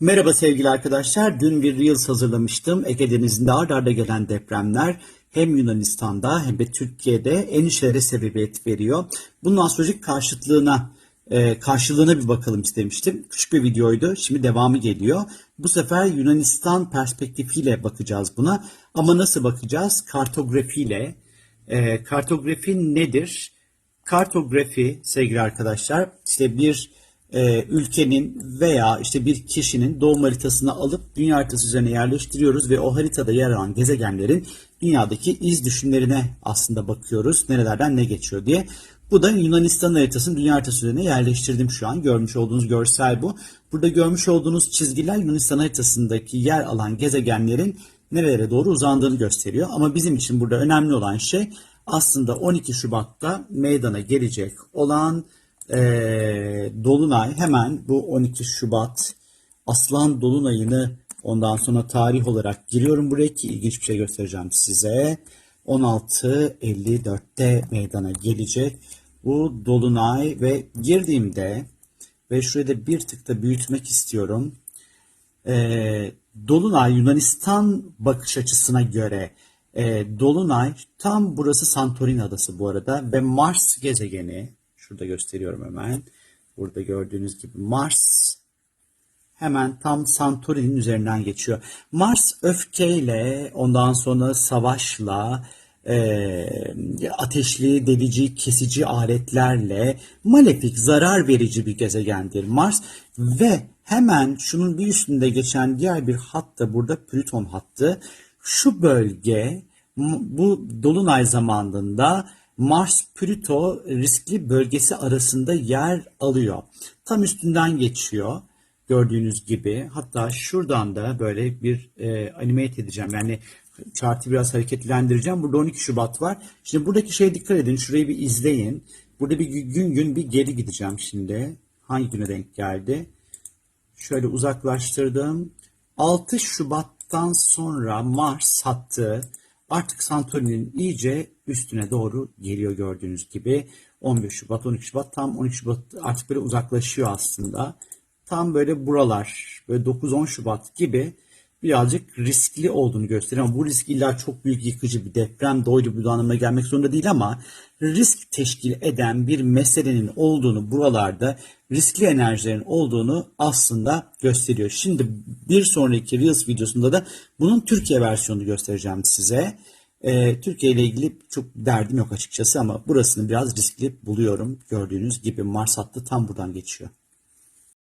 Merhaba sevgili arkadaşlar. Dün bir Reels hazırlamıştım. Ege Denizi'nde ard arda gelen depremler hem Yunanistan'da hem de Türkiye'de endişelere sebebiyet veriyor. Bunun astrolojik karşıtlığına e, karşılığına bir bakalım istemiştim. Küçük bir videoydu. Şimdi devamı geliyor. Bu sefer Yunanistan perspektifiyle bakacağız buna. Ama nasıl bakacağız? Kartografiyle. E, kartografi nedir? Kartografi sevgili arkadaşlar işte bir e, ülkenin veya işte bir kişinin doğum haritasını alıp dünya haritası üzerine yerleştiriyoruz ve o haritada yer alan gezegenlerin dünyadaki iz düşümlerine aslında bakıyoruz. Nerelerden ne geçiyor diye. Bu da Yunanistan haritasını dünya haritası üzerine yerleştirdim şu an. Görmüş olduğunuz görsel bu. Burada görmüş olduğunuz çizgiler Yunanistan haritasındaki yer alan gezegenlerin nerelere doğru uzandığını gösteriyor. Ama bizim için burada önemli olan şey aslında 12 Şubat'ta meydana gelecek olan e, Dolunay hemen bu 12 Şubat Aslan Dolunay'ını ondan sonra tarih olarak giriyorum buraya ki ilginç bir şey göstereceğim size. 16.54'te meydana gelecek bu Dolunay ve girdiğimde ve şurayı da bir tık da büyütmek istiyorum. E, Dolunay Yunanistan bakış açısına göre e, Dolunay tam burası Santorini adası bu arada ve Mars gezegeni şurada gösteriyorum hemen. Burada gördüğünüz gibi Mars hemen tam Santorini'nin üzerinden geçiyor. Mars öfkeyle ondan sonra savaşla e, ateşli, delici, kesici aletlerle malefik, zarar verici bir gezegendir Mars ve hemen şunun bir üstünde geçen diğer bir hat da burada Plüton hattı. Şu bölge bu dolunay zamanında Mars-Plüto riskli bölgesi arasında yer alıyor. Tam üstünden geçiyor gördüğünüz gibi. Hatta şuradan da böyle bir e, animate edeceğim. Yani chartı biraz hareketlendireceğim. Burada 12 Şubat var. Şimdi buradaki şeye dikkat edin. Şurayı bir izleyin. Burada bir gün gün bir geri gideceğim şimdi. Hangi güne denk geldi? Şöyle uzaklaştırdım. 6 Şubat'tan sonra Mars hattı artık Santorini'nin iyice üstüne doğru geliyor gördüğünüz gibi. 15 Şubat, 12 Şubat tam 12 Şubat artık böyle uzaklaşıyor aslında. Tam böyle buralar böyle 9-10 Şubat gibi birazcık riskli olduğunu gösteriyor. Ama bu risk illa çok büyük yıkıcı bir deprem doydu bu anlamına gelmek zorunda değil ama risk teşkil eden bir meselenin olduğunu buralarda riskli enerjilerin olduğunu aslında gösteriyor. Şimdi bir sonraki Reels videosunda da bunun Türkiye versiyonunu göstereceğim size. Ee, Türkiye ile ilgili çok derdim yok açıkçası ama burasını biraz riskli buluyorum. Gördüğünüz gibi Mars hattı tam buradan geçiyor.